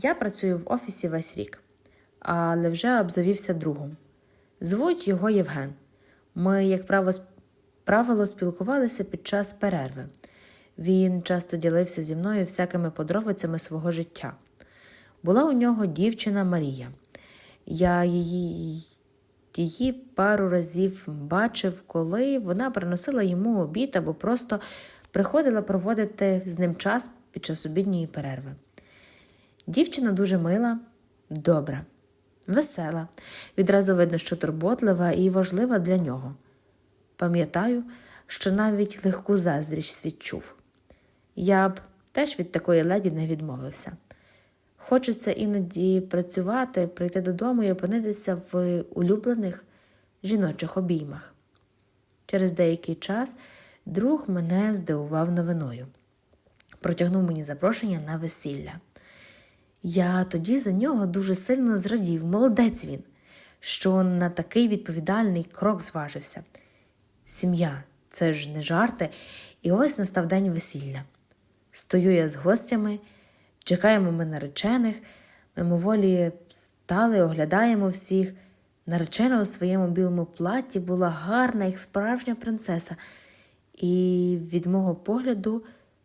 Я працюю в офісі весь рік, але вже обзавівся другом. Звуть його Євген. Ми, як право, правило, спілкувалися під час перерви. Він часто ділився зі мною всякими подробицями свого життя. Була у нього дівчина Марія. Я її, її пару разів бачив, коли вона приносила йому обід або просто приходила проводити з ним час під час обідньої перерви. Дівчина дуже мила, добра, весела. Відразу видно, що турботлива і важлива для нього. Пам'ятаю, що навіть легку заздрість відчув. Я б теж від такої леді не відмовився. Хочеться іноді працювати, прийти додому і опинитися в улюблених жіночих обіймах. Через деякий час друг мене здивував новиною. Протягнув мені запрошення на весілля. Я тоді за нього дуже сильно зрадів, молодець він, що на такий відповідальний крок зважився. Сім'я це ж не жарти, і ось настав день весілля. Стою я з гостями, чекаємо ми наречених, мимоволі стали, оглядаємо всіх. Наречена у своєму білому платі була гарна, як справжня принцеса, і від мого погляду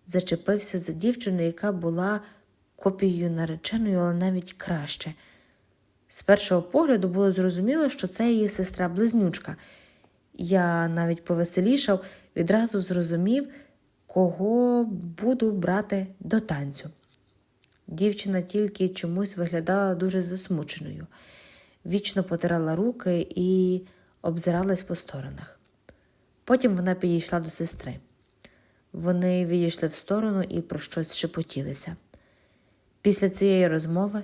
зачепився за дівчину, яка була копією нареченою, але навіть краще. З першого погляду було зрозуміло, що це її сестра-близнючка. Я навіть повеселішав, відразу зрозумів, кого буду брати до танцю. Дівчина тільки чомусь виглядала дуже засмученою, вічно потирала руки і обзиралась по сторонах. Потім вона підійшла до сестри. Вони відійшли в сторону і про щось шепотілися. Після цієї розмови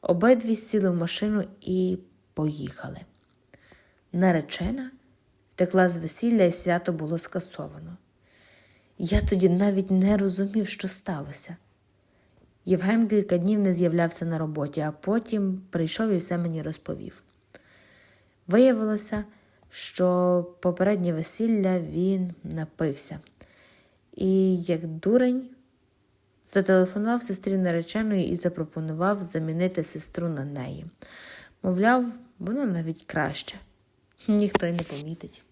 обидві сіли в машину і поїхали. Наречена втекла з весілля і свято було скасовано. Я тоді навіть не розумів, що сталося. Євген кілька днів не з'являвся на роботі, а потім прийшов і все мені розповів. Виявилося, що попереднє весілля він напився, і, як дурень, зателефонував сестрі нареченої і запропонував замінити сестру на неї. Мовляв, вона навіть краще, ніхто й не помітить.